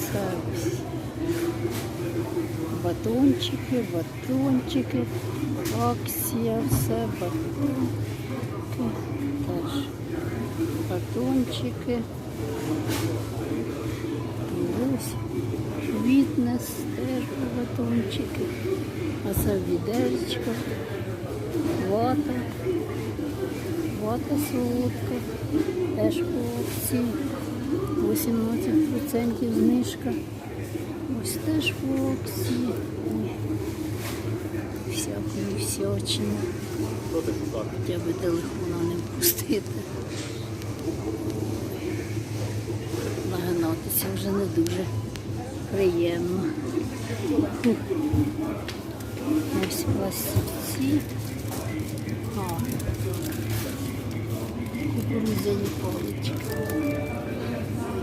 Це батончики, батончики, акція, все батончики, теж батончики. Ось Вітнес теж батончики. А це відеречко, вата, вата солодка, теж по акції. 18% знижка. Ось теж по акції. Всякої всячини. Хоча би телефона не пустити. Нагинатися вже не дуже приємно. Фух. Ось пластівці. А, кукурудзяні палички.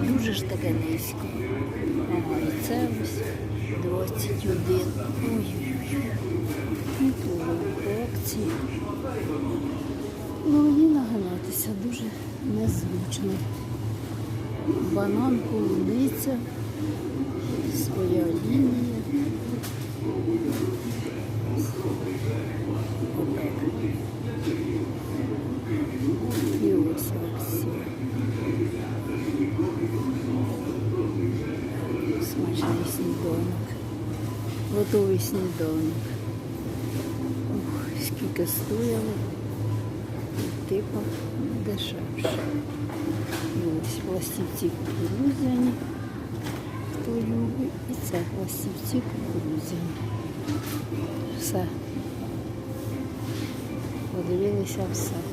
Дуже ж таке низько. Ага, і це ось 21. Ой-ой-ой. Акції. Ну, мені нагинатися дуже незручно. Банан, полуниця, своя лінія. сніданок. Готовий сніданок. Ух, скільки стояло. Типа дешевше. І ось пластівці кукурудзяні. Хто любить. І це пластівці кукурудзяні. Все. Подивилися все.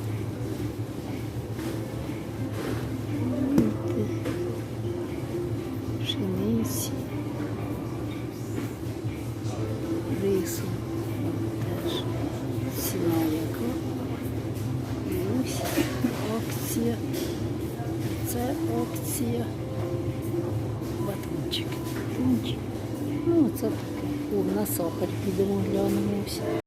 Це акція. Батончик. Ну, це таке. О, на сахар підемо глянемо.